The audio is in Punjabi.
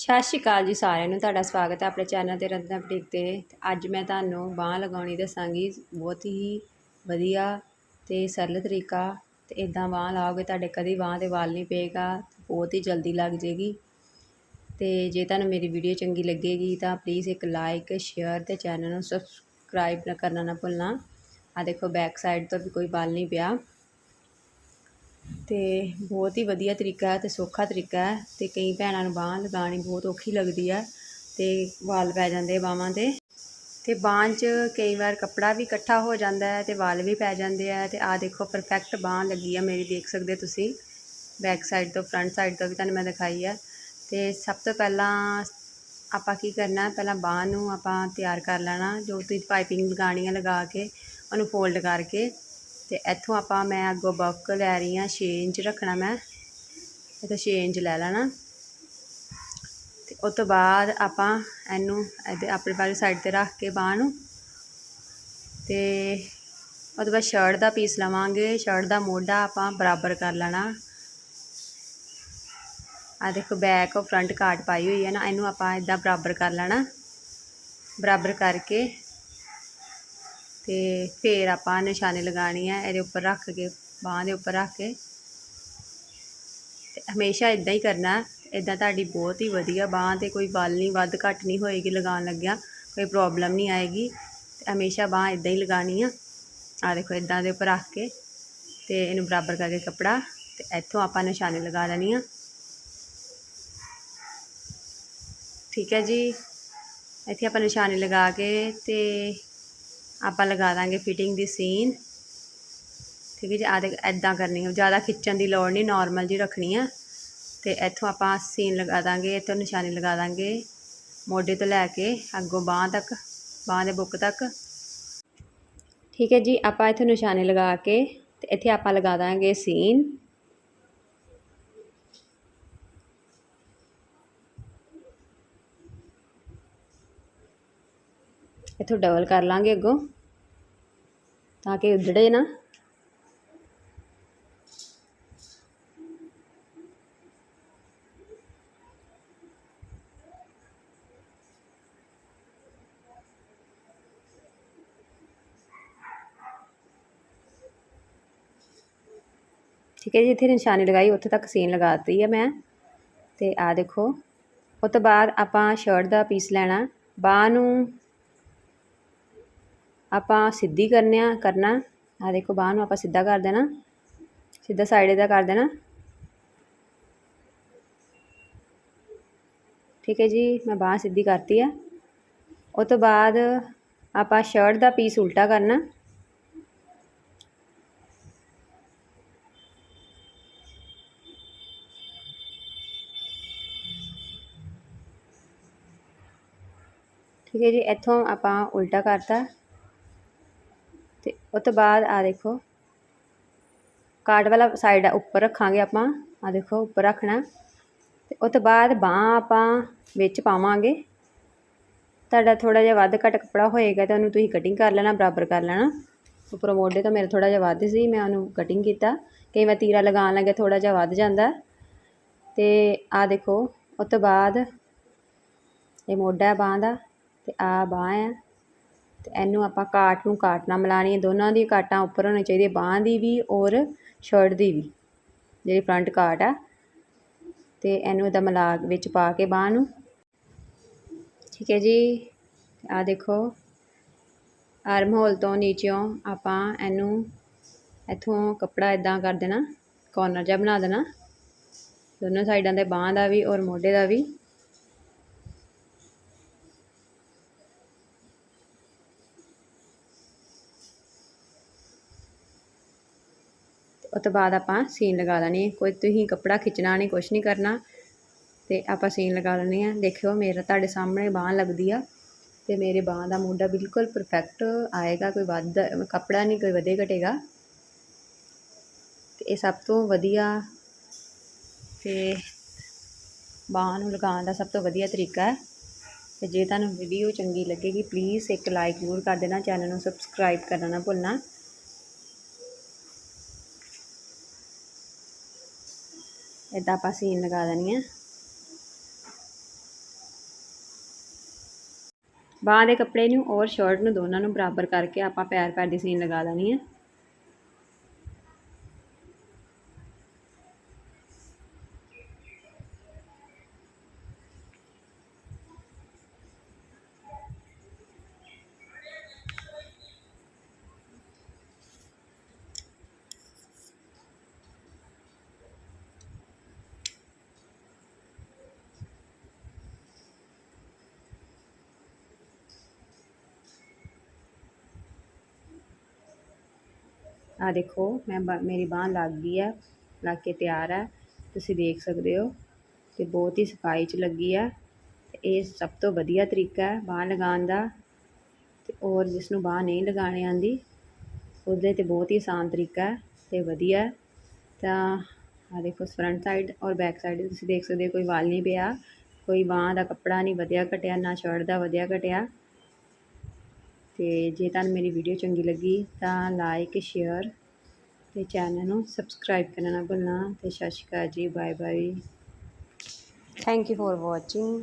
ਸਤਿ ਸ਼੍ਰੀ ਅਕਾਲ ਜੀ ਸਾਰਿਆਂ ਨੂੰ, ਤੁਹਾਡਾ ਸਵਾਗਤ ਹੈ ਆਪਣੇ ਚੈਨਲ ਤੇ ਰਤਨਾ ਬੁਟੀਕ ਤੇ। ਅੱਜ ਮੈਂ ਤੁਹਾਨੂੰ ਬਾਂਹ ਲਗਾਉਣੀ ਦੱਸਾਂਗੀ, ਬਹੁਤ ਹੀ ਵਧੀਆ ਤੇ ਸਰਲ ਤਰੀਕਾ ਤੇ ਇਦਾਂ ਬਾਂਹ ਲਾਓਗੇ ਤੁਹਾਡੇ ਕਦੀ ਬਾਂਹ ਤੇ ਵਾਲ ਨਹੀਂ ਪਏਗਾ, ਬਹੁਤ ਹੀ ਜਲਦੀ ਲੱਗ ਜੇਗੀ। ਤੇ ਜੇ ਤੁਹਾਨੂੰ ਮੇਰੀ ਵੀਡੀਓ ਚੰਗੀ ਲੱਗੇਗੀ ਤਾਂ ਪਲੀਜ਼ ਇੱਕ ਲਾਈਕ ਸ਼ੇਅਰ ਤੇ ਚੈਨਲ ਨੂੰ ਸਬਸਕ੍ਰਾਈਬ ਕਰਨਾ ਨਾ ਭੁੱਲਣਾ। ਆ ਦੇਖੋ ਬੈਕ ਸਾਈਡ ਤੋਂ ਵੀ ਕੋਈ ਵਾਲ ਨਹੀਂ ਪਿਆ। ਅਤੇ ਬਹੁਤ ਹੀ ਵਧੀਆ ਤਰੀਕਾ ਹੈ ਅਤੇ ਸੌਖਾ ਤਰੀਕਾ ਹੈ ਅਤੇ ਕਈ ਭੈਣਾਂ ਨੂੰ ਬਾਂਹ ਲਗਾਉਣੀ ਬਹੁਤ ਔਖੀ ਲੱਗਦੀ ਹੈ ਅਤੇ ਵਾਲ ਪੈ ਜਾਂਦੇ ਬਾਹਾਂ ਤੇ ਅਤੇ ਬਾਂਹ 'ਚ ਕਈ ਵਾਰ ਕੱਪੜਾ ਵੀ ਇਕੱਠਾ ਹੋ ਜਾਂਦਾ ਹੈ ਅਤੇ ਵਾਲ ਵੀ ਪੈ ਜਾਂਦੇ ਹੈ ਅਤੇ ਆਹ ਦੇਖੋ ਪਰਫੈਕਟ ਬਾਂਹ ਲੱਗੀ ਆ ਮੇਰੀ, ਦੇਖ ਸਕਦੇ ਤੁਸੀਂ। ਬੈਕ ਸਾਈਡ ਤੋਂ ਫਰੰਟ ਸਾਈਡ ਤੋਂ ਵੀ ਤੁਹਾਨੂੰ ਮੈਂ ਦਿਖਾਈ ਹੈ ਅਤੇ ਸਭ ਤੋਂ ਪਹਿਲਾਂ ਆਪਾਂ ਕੀ ਕਰਨਾ, ਪਹਿਲਾਂ ਬਾਂਹ ਨੂੰ ਆਪਾਂ ਤਿਆਰ ਕਰ ਲੈਣਾ, ਜੋ ਤੁਸੀਂ ਪਾਈਪਿੰਗ ਲਗਾਉਣੀ ਹੈ ਲਗਾ ਕੇ, ਉਹਨੂੰ ਫੋਲਡ ਕਰਕੇ ਤੇ ਇੱਥੋਂ ਆਪਾਂ ਮੈਂ ਅੱਗੋਂ ਬਕ ਲੈ ਰਹੀ ਹਾਂ 6 ਇੰਚ ਰੱਖਣਾ ਮੈਂ। ਇੱਥੇ 6 ਇੰਚ ਲੈ ਲੈਣਾ। ਤੇ ਉਸ ਤੋਂ ਬਾਅਦ ਆਪਾਂ ਇਹਨੂੰ ਇਹਦੇ ਆਪਣੇ ਵਾਲੀ ਸਾਈਡ ਤੇ ਰੱਖ ਕੇ ਬਾਂਹ ਨੂੰ। ਤੇ ਉਹ ਤੋਂ ਬਾਅਦ ਸ਼ਰਟ ਦਾ ਪੀਸ ਲਵਾਂਗੇ। ਸ਼ਰਟ ਦਾ ਮੋਢਾ ਆਪਾਂ ਬਰਾਬਰ ਕਰ ਲੈਣਾ। ਆ ਦੇਖੋ ਬੈਕ ਔਰ ਫਰੰਟ ਕਾਟ ਪਾਈ ਹੋਈ ਹੈ ਨਾ, ਇਹਨੂੰ ਆਪਾਂ ਇਦਾਂ ਬਰਾਬਰ ਕਰ ਲੈਣਾ। ਬਰਾਬਰ ਕਰਕੇ ਤੇ ਫੇਰ ਆਪਾਂ ਨਿਸ਼ਾਨੇ ਲਗਾਣੀ ਹੈ ਇਹਦੇ ਉੱਪਰ ਰੱਖ ਕੇ, ਬਾਹਾਂ ਦੇ ਉੱਪਰ ਰੱਖ ਕੇ। ਤੇ ਹਮੇਸ਼ਾ ਇਦਾਂ ਹੀ ਕਰਨਾ ਇਦਾਂ ਤੁਹਾਡੀ ਬਹੁਤ ਹੀ ਵਧੀਆ ਬਾਹਾਂ ਤੇ ਕੋਈ ਵੱਲ ਨਹੀਂ, ਵੱਧ ਘੱਟ ਨਹੀਂ ਹੋਏਗੀ ਲਗਾਉਣ ਲੱਗਿਆ, ਕੋਈ ਪ੍ਰੋਬਲਮ ਨਹੀਂ ਆਏਗੀ। ਤੇ ਹਮੇਸ਼ਾ ਬਾਹ ਇਦਾਂ ਹੀ ਲਗਾਣੀ ਆ। ਆ ਦੇਖੋ ਇਦਾਂ ਦੇ ਉੱਪਰ ਰੱਖ ਕੇ ਤੇ ਇਹਨੂੰ ਬਰਾਬਰ ਕਰਕੇ ਕੱਪੜਾ ਤੇ ਇੱਥੋਂ ਆਪਾਂ ਨਿਸ਼ਾਨੇ ਲਗਾ ਲੈਣੀ ਆ। ਠੀਕ ਹੈ ਜੀ? ਇੱਥੇ ਆਪਾਂ ਨਿਸ਼ਾਨੇ ਲਗਾ ਕੇ ਤੇ ਆਪਾਂ ਲਗਾ ਦਾਂਗੇ ਫਿਟਿੰਗ ਦੀ ਸੀਨ ਠੀਕ ਹੈ ਜੀ ਆ ਦੇ ਐਦਾਂ ਕਰਨੀ ਹੈ। ਜ਼ਿਆਦਾ ਖਿੱਚਣ ਦੀ ਲੋੜ ਨਹੀਂ ਨਾਰਮਲ ਜੀ ਰੱਖਣੀ ਆ। ਤੇ ਇੱਥੋਂ ਆਪਾਂ ਸੀਨ ਲਗਾ ਦਾਂਗੇ, ਇੱਥੋਂ ਨਿਸ਼ਾਨੀ ਲਗਾ ਦਾਂਗੇ। ਮੋਢੇ ਤੋਂ ਲੈ ਕੇ ਅੱਗੋਂ ਬਾਹ ਤੱਕ, ਬਾਹ ਦੇ ਬੁੱਕ ਤੱਕ। ਠੀਕ ਹੈ ਜੀ, ਆਪਾਂ ਇੱਥੇ ਨਿਸ਼ਾਨੇ ਲਗਾ ਕੇ ਤੇ ਇੱਥੇ ਆਪਾਂ ਲਗਾ ਦਾਂਗੇ ਸੀਨ ਇੱਥੋਂ ਡਬਲ ਕਰ ਲਾਂਗੇ ਅੱਗੋਂ, ਤਾਂ ਕਿ ਉਧੜੇ ਨਾ। ਠੀਕ ਹੈ ਜੀ, ਇੱਥੇ ਨਿਸ਼ਾਨੀ ਲਗਾਈ, ਉੱਥੇ ਤੱਕ ਸੀਨ ਲਗਾਤੀ ਹੈ ਮੈਂ। ਤੇ ਆ ਦੇਖੋ ਉਸ ਤੋਂ ਬਾਅਦ ਆਪਾਂ ਸ਼ਰਟ ਦਾ ਪੀਸ ਲੈਣਾ। ਬਾਹ ਨੂੰ ਆਪਾਂ ਸਿੱਧੀ ਕਰਨੇ ਆ, ਕਰਨਾ। ਆ ਦੇਖੋ, ਬਾਹ ਨੂੰ ਆਪਾਂ ਸਿੱਧਾ ਕਰ ਦੇਣਾ। ਸਿੱਧਾ ਸਾਈਡ ਦਾ ਕਰ ਦੇਣਾ। ਠੀਕ ਹੈ ਜੀ, ਮੈਂ ਬਾਹ ਸਿੱਧੀ ਕਰਤੀ ਆ। ਉਸ ਤੋਂ ਬਾਅਦ ਆਪਾਂ ਸ਼ਰਟ ਦਾ ਪੀਸ ਉਲਟਾ ਕਰਨਾ। ਠੀਕ ਹੈ ਜੀ, ਇੱਥੋਂ ਆਪਾਂ ਉਲਟਾ ਕਰਤਾ। ਤੇ ਉਹ ਤੋਂ ਬਾਅਦ ਆ ਦੇਖੋ ਕਾਟ ਵਾਲਾ ਸਾਈਡ ਉੱਪਰ ਰੱਖਾਂਗੇ ਆਪਾਂ। ਆ ਦੇਖੋ, ਉੱਪਰ ਰੱਖਣਾ। ਤੇ ਉਹ ਤੋਂ ਬਾਅਦ ਬਾਹ ਆਪਾਂ ਵਿੱਚ ਪਾਵਾਂਗੇ। ਤੁਹਾਡਾ ਥੋੜਾ ਜਿਹਾ ਵੱਧ ਘੱਟ ਕੱਪੜਾ ਹੋਏਗਾ ਤਾਂ ਉਹਨੂੰ ਤੁਸੀਂ ਕਟਿੰਗ ਕਰ ਲੈਣਾ, ਬਰਾਬਰ ਕਰ ਲੈਣਾ। ਉੱਪਰੋਂ ਮੋਢੇ ਤੋਂ ਮੇਰਾ ਥੋੜਾ ਜਿਹਾ ਵੱਧ ਸੀ, ਮੈਂ ਉਹਨੂੰ ਕਟਿੰਗ ਕੀਤਾ। ਕਈ ਵਾਰ ਤੀਰਾ ਲਗਾਉਣ ਲੱਗੇ ਥੋੜਾ ਜਿਹਾ ਵੱਧ ਜਾਂਦਾ। ਤੇ ਆ ਦੇਖੋ ਉਸ ਤੋਂ ਬਾਅਦ ਇਹ ਮੋਢਾ ਬਾਹ ਦਾ, ਤੇ ਆ ਬਾਹ ਹੈ। ਅਤੇ ਇਹਨੂੰ ਆਪਾਂ ਕਾਟ ਨੂੰ ਕਾਟ ਨਾਲ ਮਿਲਾਣੀ ਹੈ। ਦੋਨਾਂ ਦੀ ਕਾਟਾਂ ਉੱਪਰ ਹੋਣੀ ਚਾਹੀਦੀ ਬਾਂਹ ਦੀ ਵੀ ਔਰ ਸ਼ਰਟ ਦੀ ਵੀ, ਜਿਹੜੀ ਫਰੰਟ ਕਾਟ ਆ। ਅਤੇ ਇਹਨੂੰ ਇਹਦਾ ਮਿਲਾ ਵਿੱਚ ਪਾ ਕੇ ਬਾਂਹ ਨੂੰ। ਠੀਕ ਹੈ ਜੀ। ਆ ਦੇਖੋ ਆਰਮ ਹੋਲ ਤੋਂ ਨੀਚਿਓਂ ਆਪਾਂ ਇਹਨੂੰ ਇੱਥੋਂ ਕੱਪੜਾ ਇਦਾਂ ਕਰ ਦੇਣਾ ਕੋਰਨਰ ਜਿਹਾ ਬਣਾ ਦੇਣਾ। ਦੋਨੋਂ ਸਾਈਡਾਂ ਦੇ ਬਾਂਹ ਦਾ ਵੀ ਔਰ ਮੋਢੇ ਦਾ ਵੀ। ਉਸ ਤੋਂ ਬਾਅਦ ਆਪਾਂ ਸੀਨ ਲਗਾ ਲੈਣੀ ਹੈ। ਕੋਈ ਤੁਸੀਂ ਕੱਪੜਾ ਖਿੱਚਣਾ ਨਹੀਂ, ਕੁਛ ਨਹੀਂ ਕਰਨਾ। ਤੇ ਆਪਾਂ ਸੀਨ ਲਗਾ ਲੈਣੀ ਆ ਦੇਖਿਓ, ਮੇਰਾ ਤੁਹਾਡੇ ਸਾਹਮਣੇ ਬਾਹ ਲੱਗਦੀ ਆ ਤੇ ਮੇਰੇ ਬਾਹ ਦਾ ਮੋਢਾ ਬਿਲਕੁਲ ਪਰਫੈਕਟ ਆਏਗਾ। ਕੋਈ ਵੱਧ ਕੱਪੜਾ ਨਹੀਂ, ਕੋਈ ਵਧੇ ਘਟੇਗਾ। ਤੇ ਇਹ ਸਭ ਤੋਂ ਵਧੀਆ ਤੇ ਬਾਹ ਨੂੰ ਲਗਾਉਣ ਦਾ ਸਭ ਤੋਂ ਵਧੀਆ ਤਰੀਕਾ ਹੈ। ਤੇ ਜੇ ਤੁਹਾਨੂੰ ਵੀਡੀਓ ਚੰਗੀ ਲੱਗੇਗੀ ਪਲੀਜ਼ ਇੱਕ ਲਾਈਕ ਜ਼ਰੂਰ ਕਰ ਦੇਣਾ। ਚੈਨਲ ਨੂੰ ਸਬਸਕ੍ਰਾਈਬ ਕਰਨਾ ਨਾ ਭੁੱਲਣਾ। ਇਦਾਂ ਆਪਾਂ ਸੀਨ ਲਗਾ ਦੇਣੀ ਹੈ ਬਾਹ ਦੇ ਕੱਪੜੇ ਨੂੰ ਔਰ ਸ਼ਰਟ ਨੂੰ ਦੋਨਾਂ ਨੂੰ ਬਰਾਬਰ ਕਰਕੇ ਆਪਾਂ ਪੈਰ ਪੈਰ ਦੀ ਸੀਨ ਲਗਾ ਦੇਣੀ ਹੈ ਆਹ ਦੇਖੋ, ਮੈਂ ਬਾ- ਮੇਰੀ ਬਾਂਹ ਲੱਗ ਗਈ ਹੈ ਲੱਗ ਕੇ ਤਿਆਰ ਹੈ ਤੁਸੀਂ ਦੇਖ ਸਕਦੇ ਹੋ ਤੇ ਬਹੁਤ ਹੀ ਸਫ਼ਾਈ ਚ ਲੱਗੀ ਹੈ ਤੇ ਇਹ ਸਭ ਤੋਂ ਵਧੀਆ ਤਰੀਕਾ ਹੈ ਬਾਂਹ ਲਗਾਉਣ ਦਾ। ਤੇ ਔਰ ਜਿਸ ਨੂੰ ਬਾਂਹ ਨਹੀਂ ਲਗਾਉਣੀ ਆਉਂਦੀ, ਉਹਦੇ ਤੇ ਬਹੁਤ ਹੀ ਆਸਾਨ ਤਰੀਕਾ ਹੈ ਤੇ ਵਧੀਆ ਤਾਂ ਆ ਦੇਖੋ ਫਰੰਟ ਸਾਈਡ ਔਰ ਬੈਕ ਸਾਈਡ ਤੁਸੀਂ ਦੇਖ ਸਕਦੇ ਹੋ, ਕੋਈ ਵਾਲ ਨਹੀਂ ਪਿਆ, ਕੋਈ ਬਾਂਹ ਦਾ ਕੱਪੜਾ ਨਹੀਂ ਵਧੀਆ ਘਟਿਆ, ਨਾ ਸ਼ਰਟ ਦਾ ਵਧੀਆ ਘਟਿਆ। ਤੇ ਜੇ ਤੁਹਾਨੂੰ ਮੇਰੀ ਵੀਡੀਓ ਚੰਗੀ ਲੱਗੀ ਤਾਂ ਲਾਈਕ ਸ਼ੇਅਰ ਤੇ ਚੈਨਲ ਨੂੰ ਸਬਸਕ੍ਰਾਈਬ ਕਰਨਾ ਨਾ ਭੁੱਲਣਾ ਤੇ ਸਤਿ ਸ਼੍ਰੀ ਅਕਾਲ ਜੀ bye bye thank you for watching